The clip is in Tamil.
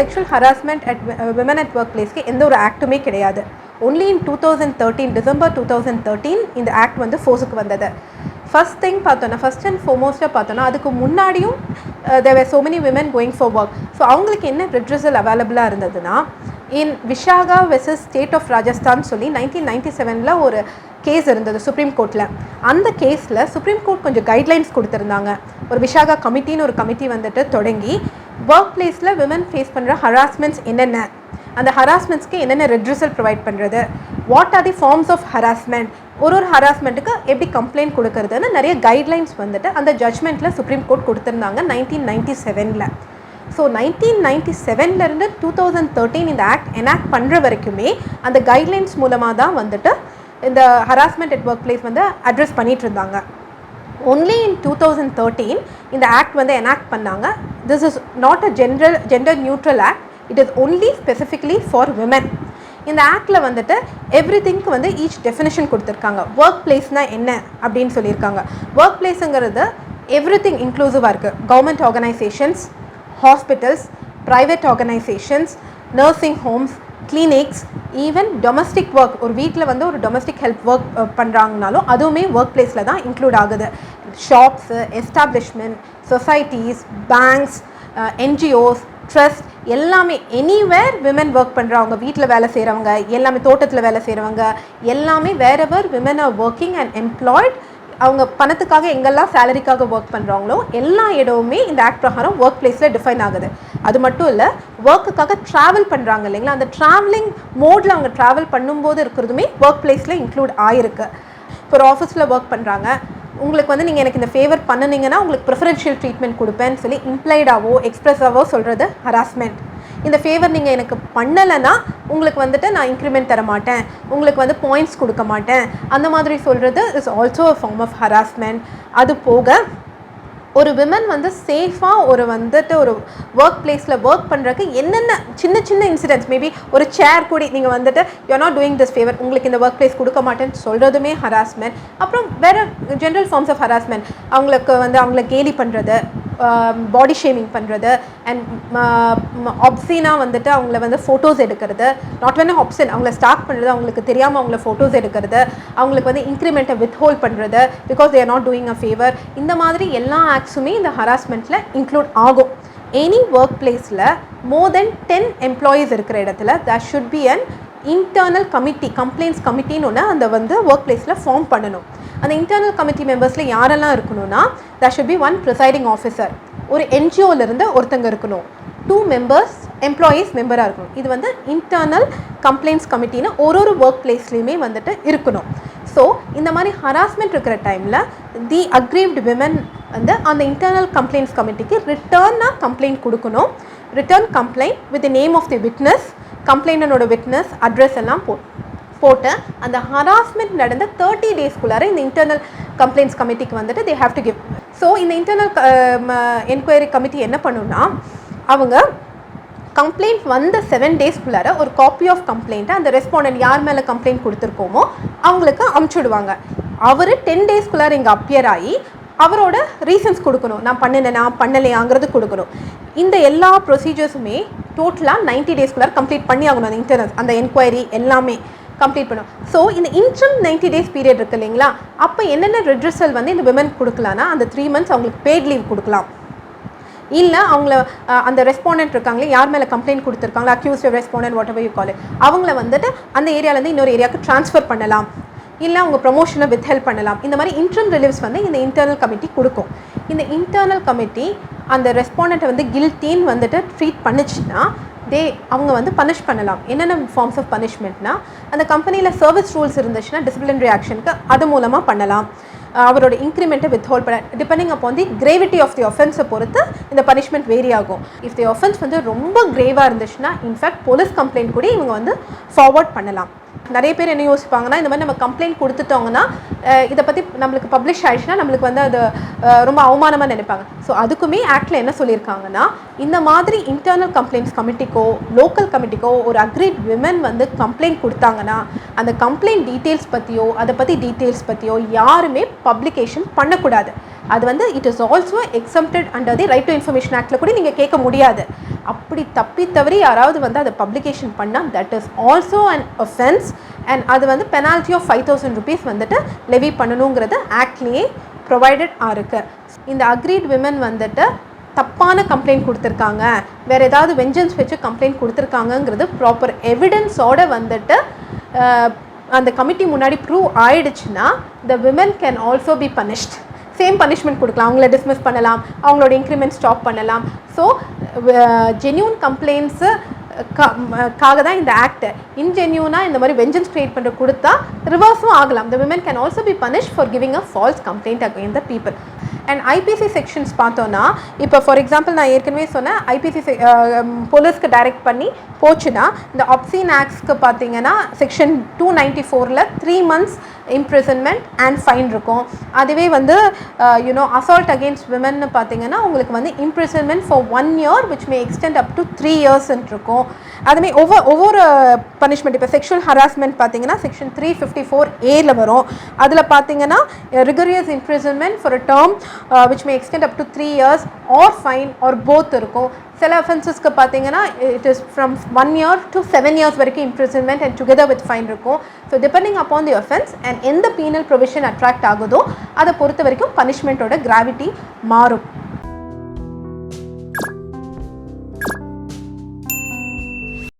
Sexual harassment at women at work பிளேஸ்க்கு எந்த ஒரு ஆக்ட்டுமே கிடையாது. Only in two thousand thirteen December two thousand thirteen இந்த ஆக்ட் வந்து ஃபோர்ஸுக்கு வந்தது. ஃபர்ஸ்ட் திங் பார்த்தோன்னா ஃபர்ஸ்ட் அண்ட் ஃபோமோஸ்ட்டாக பார்த்தோன்னா அதுக்கு முன்னாடியும் there were so many women going for work so அவங்களுக்கு என்ன ரிட்ரஸல் அவைலபிளாக இருந்ததுன்னா in Vishaka versus state of Rajasthan சொல்லி நைன்டீன் நைன்டி செவனில் ஒரு கேஸ் இருந்தது சுப்ரீம் கோர்ட்டில் அந்த கேஸில் சுப்ரீம் கோர்ட் கொஞ்சம் கைட்லைன்ஸ் கொடுத்துருந்தாங்க. ஒரு விஷாகா கமிட்டின்னு ஒரு கமிட்டி வந்துட்டு தொடங்கி ஒர்க் பிளேஸில் விமன் ஃபேஸ் பண்ணுற ஹராஸ்மெண்ட்ஸ் என்னென்ன? அந்த ஹராஸ்மெண்ட்ஸ்க்கு என்னென்ன ரெட்ரிசல் ப்ரொவைட் பண்ணுறது what are the forms of harassment ஒரு ஒரு ஹராஸ்மெண்ட்டுக்கு எப்படி கம்ப்ளைண்ட் கொடுக்கறதுன்னு நிறைய கைட்லைன்ஸ் வந்துட்டு அந்த ஜட்மெண்ட்டில் சுப்ரீம் கோர்ட் கொடுத்துருந்தாங்க நைன்டீன் நைன்டி செவனில் ஸோ நைன்டீன் நைன்டி செவன்லேருந்து டூ தௌசண்ட் தேர்ட்டீன் இந்த ஆக்ட் எனாக்ட் பண்ணுற வரைக்குமே அந்த கைட்லைன்ஸ் மூலமாக தான் வந்துட்டு இந்த ஹராஸ்மெண்ட் அட் ஒர்க் பிளேஸ் வந்து அட்ரஸ் பண்ணிகிட்டு இருந்தாங்க. Only in two thousand thirteen இந்த ஆக்ட் வந்து எனாக்ட் பண்ணாங்க. This is not a general gender neutral act it is only specifically for women இந்த ஆக்டில் வந்துட்டு எவ்ரி திங்க்கு வந்து ஈச் டெஃபினேஷன் கொடுத்துருக்காங்க. ஒர்க் பிளேஸ்னால் என்ன அப்படின்னு சொல்லியிருக்காங்க. ஒர்க் பிளேஸுங்கிறது எவ்ரி திங் இன்க்ளூசிவாக இருக்குது government organisations hospitals private organisations nursing homes clinics even domestic work ஒரு வீட்டில் வந்து ஒரு டொமஸ்டிக் ஹெல்ப் ஒர்க் பண்ணுறாங்கனாலும் அதுவுமே ஒர்க் பிளேஸில் தான் இன்க்ளூட் ஆகுது. Shops establishment societies banks NGOs trust எல்லாமே எனிவேர் விமன் ஒர்க் பண்ணுறவங்க வீட்டில் வேலை செய்கிறவங்க எல்லாமே தோட்டத்தில் வேலை செய்கிறவங்க எல்லாமே wherever women are working and employed அவங்க பணத்துக்காக எங்கெல்லாம் சேலரிக்காக ஒர்க் பண்ணுறாங்களோ எல்லா இடமுமே இந்த ஆக்ட் பிரகாரம் ஒர்க் பிளேஸில் டிஃபைன் ஆகுது. அது மட்டும் இல்லை ஒர்க்குக்காக ட்ராவல் பண்ணுறாங்க இல்லைங்களா? அந்த ட்ராவலிங் மோடில் அவங்க ட்ராவல் பண்ணும்போது இருக்கிறதுமே ஒர்க் பிளேஸில் இன்க்ளூட் ஆயிருக்கு. இப்போ ஒரு ஆஃபீஸில் ஒர்க் பண்ணுறாங்க உங்களுக்கு வந்து நீங்கள் எனக்கு இந்த ஃபேவர் பண்ணுனீங்கன்னா உங்களுக்கு ப்ரிஃபரன்ஷியல் ட்ரீட்மெண்ட் கொடுப்பேன்னு சொல்லி இம்ப்ளைடாவோ எக்ஸ்ப்ரெஸாவோ சொல்கிறது ஹராஸ்மெண்ட் இந்த ஃபேவர் நீங்கள் எனக்கு பண்ணலைன்னா உங்களுக்கு வந்துட்டு நான் இன்க்ரிமெண்ட் தர மாட்டேன். உங்களுக்கு வந்து பாயிண்ட்ஸ் கொடுக்க மாட்டேன். அந்த மாதிரி சொல்கிறது is also a form of harassment அது போக ஒரு விமன் வந்து சேஃபாக ஒரு வந்துட்டு ஒரு ஒர்க் பிளேஸில் ஒர்க் பண்ணுறதுக்கு என்னென்ன சின்ன சின்ன இன்சிடென்ட்ஸ் மேபி ஒரு சேர் கூடி நீங்கள் வந்துட்டு you not doing this favour உங்களுக்கு இந்த ஒர்க் பிளேஸ் கொடுக்க மாட்டேன்னு சொல்கிறதுமே ஹராஸ்மெண்ட் அப்புறம் வேறு ஜென்ரல் ஃபார்ம்ஸ் ஆஃப் ஹராஸ்மெண்ட் அவங்களுக்கு வந்து அவங்கள கேலி பண்ணுறது பாடி ஷேமிங் பண்ணுறது அண்ட் ஆப்சீனாக வந்துட்டு அவங்கள வந்து ஃபோட்டோஸ் எடுக்கிறது. நாட் வேணும் ஆப்ஷன் அவங்கள ஸ்டார்ட் பண்ணுறது அவங்களுக்கு தெரியாமல் அவங்கள ஃபோட்டோஸ் எடுக்கிறது. அவங்களுக்கு வந்து இன்க்ரிமெண்ட்டை வித்ஹோல்ட் பண்ணுறது because they're not doing a favour இந்த மாதிரி எல்லா ஆக்ட்ஸுமே இந்த ஹராஸ்மெண்ட்டில் இன்க்ளூட் ஆகும். எனி ஒர்க் பிளேஸில் மோர் தென் டென் எம்ப்ளாயீஸ் இருக்கிற இடத்துல that should be an internal committee complaints கமிட்டின்னு ஒன்று அந்த வந்து ஒர்க் பிளேஸில் ஃபார்ம் பண்ணணும். அந்த இன்டர்னல் கமிட்டி மெம்பர்ஸில் யாரெல்லாம் இருக்கணும்னா that should be one presiding officer ஒரு என்ஜிஓலேருந்து ஒருத்தங்க இருக்கணும். டூ மெம்பர்ஸ் எம்ப்ளாயீஸ் மெம்பராக இருக்கணும். இது வந்து இன்டர்னல் கம்ப்ளைண்ட்ஸ் கமிட்டின்னு ஒரு ஒரு ஒர்க் பிளேஸ்லேயுமே வந்துட்டு இருக்கணும். ஸோ இந்த மாதிரி ஹராஸ்மெண்ட் இருக்கிற டைமில் தி அக்ரீவ்டு விமன் வந்து அந்த இன்டர்னல் கம்ப்ளைண்ட்ஸ் கமிட்டிக்கு ரிட்டர்னாக கம்ப்ளைண்ட் கொடுக்கணும். Written complaint with name of the witness கம்ப்ளைண்டனோட witness address எல்லாம் போ போட்டு அந்த ஹராஸ்மெண்ட் நடந்த தேர்ட்டி டேஸ்க்குள்ளார இந்த இன்டர்னல் கம்ப்ளைண்ட்ஸ் கமிட்டிக்கு வந்துட்டு they have to give so இந்த இன்டர்னல் என்கொயரி கமிட்டி என்ன பண்ணுன்னா அவங்க கம்ப்ளைண்ட் வந்த செவன் டேஸ்க்குள்ளார ஒரு காப்பி ஆஃப் கம்ப்ளைண்ட்டை அந்த ரெஸ்பாண்டன்ட் யார் மேலே கம்ப்ளைண்ட் கொடுத்துருக்கோமோ அவங்களுக்கு அமுச்சுடுவாங்க. அவர் டென் டேஸ்க்குள்ளார இங்கே அப்பியர் ஆகி அவரோட ரீசன்ஸ் கொடுக்கணும். நான் பண்ணினேன் நான் பண்ணலையாங்கிறது கொடுக்கணும். இந்த எல்லா ப்ரொசீஜர்ஸுமே டோட்டலாக நைன்ட்டி டேஸ்க்குள்ளே கம்ப்ளீட் பண்ணி ஆகணும் அந்த இன்டர்னல் அந்த என்கொயரி எல்லாமே கம்ப்ளீட் பண்ணும் ஸோ இந்த இன்ட்ரம் நைன்டி டேஸ் பீரியட் இருக்கு இல்லைங்களா? அப்போ என்னென்ன ரெட்ரஸல் வந்து இந்த விமன் கொடுக்கலான்னா அந்த த்ரீ மந்த்ஸ் அவங்களுக்கு பெய்ட் லீவ் கொடுக்கலாம். இல்லை அவங்கள அந்த ரெஸ்பாண்டன்ட் இருக்காங்களே யார் மேலே கம்ப்ளைண்ட் கொடுத்துருக்காங்களா accused respondent whatever you call அவங்கள வந்துட்டு அந்த ஏரியாலேருந்து இன்னொரு ஏரியாவுக்கு ட்ரான்ஸ்ஃபர் பண்ணலாம். இல்லை அவங்க ப்ரொமோஷனை வித் ஹெல்ப் பண்ணலாம். இந்த மாதிரி இன்ட்ரம் ரிலீவ்ஸ் வந்து இந்த இன்டர்னல் கமிட்டி கொடுக்கும். இந்த இன்டர்னல் கமிட்டி அந்த ரெஸ்பாண்டண்ட்டை வந்து கில்ட்டின்னு வந்துட்டு ட்ரீட் பண்ணுச்சுன்னா தே அவங்க வந்து பனிஷ் பண்ணலாம். என்னென்ன ஃபார்ம்ஸ் ஆஃப் பனிஷ்மெண்ட்னா அந்த கம்பெனியில் சர்வீஸ் ரூல்ஸ் இருந்துச்சுன்னா டிசிப்ளினரி ஆக்ஷனுக்கு அது மூலமாக பண்ணலாம். அவரோட இன்க்ரிமெண்ட்டை வித் ஹோல்ட் பண்ண டிபெண்டிங் அப்போ வந்து கிரேவிட்டி ஆஃப் தி ஒஃபென்ஸை பொறுத்து இந்த பனிஷ்மெண்ட் வேரி ஆகும். இஃப் தி ஒஃபென்ஸ் வந்து ரொம்ப கிரேவாக இருந்துச்சுன்னா இன்ஃபேக்ட் போலீஸ் கம்ப்ளைண்ட் கூட இவங்க வந்து ஃபார்வர்ட் பண்ணலாம். நிறைய பேர் என்ன யோசிப்பாங்கன்னா இந்த மாதிரி நம்ம கம்ப்ளைண்ட் கொடுத்துட்டோங்கன்னா இதை பற்றி நம்மளுக்கு பப்ளிஷ் ஆயிடுச்சுன்னா நம்மளுக்கு வந்து அது ரொம்ப அவமானமாக நினைப்பாங்க. ஸோ அதுக்குமே ஆக்டில் என்ன சொல்லியிருக்காங்கன்னா இந்த மாதிரி இன்டர்னல் கம்ப்ளைண்ட்ஸ் கமிட்டிக்கோ லோக்கல் கமிட்டிக்கோ ஒரு அக்ரிட் விமன் வந்து கம்ப்ளைண்ட் கொடுத்தாங்கன்னா அந்த கம்ப்ளைண்ட் டீட்டெயில்ஸ் பற்றியோ அதை பற்றி டீட்டெயில்ஸ் பற்றியோ யாருமே பப்ளிகேஷன் பண்ணக்கூடாது. அது வந்து it is also exempted under the right to information ஆக்டில் கூட நீங்கள் கேட்க முடியாது. அப்படி தப்பி தவறி யாராவது வந்து அதை பப்ளிகேஷன் பண்ணால் that is also an offence and அது வந்து penalty of five thousand rupees வந்துட்டு லெவி பண்ணணுங்கிறது ஆக்ட்லேயே ப்ரொவைடட் இருக்கு. இந்த அக்ரீட் விமன் வந்துட்டு தப்பான கம்ப்ளைண்ட் கொடுத்துருக்காங்க. வேறு ஏதாவது வெஞ்சன்ஸ் வச்சு கம்ப்ளைண்ட் கொடுத்துருக்காங்கங்கிறது ப்ராப்பர் எவிடன்ஸோட வந்துட்டு அந்த கமிட்டி முன்னாடி ப்ரூவ் ஆயிடுச்சுன்னா the women can also be punished same punishment கொடுக்கலாம். அவங்கள டிஸ்மிஸ் பண்ணலாம். அவங்களோட இன்க்ரிமெண்ட் ஸ்டாப் பண்ணலாம். ஸோ ஜென்யூன் கம்ப்ளைண்ட்ஸு காக தான் இந்த ஆக்ட் இன்ஜென்யூனாக இந்த மாதிரி வெஞ்சன்ஸ் கிரியேட் பண்ணுற கொடுத்தா ரிவர்ஸும் ஆகலாம். The women can also be punish for giving a false complaint again the people and IPC sections பார்த்தோன்னா இப்போ ஃபார் எக்ஸாம்பிள் நான் ஏற்கனவே சொன்னேன் ஐபிசி போலீஸ்க்கு டைரக்ட் பண்ணி போச்சுன்னா இந்த ஆப்சின் ஆக்ட்ஸ்க்கு பார்த்தீங்கன்னா செக்ஷன் டூ நைன்டி ஃபோரில் three months imprisonment and fine இருக்கும். அதுவே வந்து யூனோ அசால்ட் அகேன்ஸ்ட் விமன்னு பார்த்தீங்கன்னா உங்களுக்கு வந்து imprisonment for one year which may extend up to three இயர்ஸ்ன்ட்டு இருக்கும். அதுமாரி ஒவ்வொரு ஒவ்வொரு பனிஷ்மெண்ட் இப்போ செக்ஷுவல் ஹராஸ்மெண்ட் பார்த்தீங்கன்னா செக்ஷன் த்ரீ ஃபிஃப்டி ஃபோர் ஏல வரும். அதில் பார்த்தீங்கன்னா rigorous imprisonment for a term which may extend up to three years or fine or both இருக்கும். சில அஃபென்சஸ்க்கு பார்த்தீங்கன்னா it is from one year to seven years வரைக்கும் imprisonment and together with fine இருக்கும். So depending upon the offence and எந்த பீனல் ப்ரொவிஷன் அட்ராக்ட் ஆகுதோ அதை பொறுத்த வரைக்கும் பனிஷ்மெண்ட்டோட கிராவிட்டி மாறும்.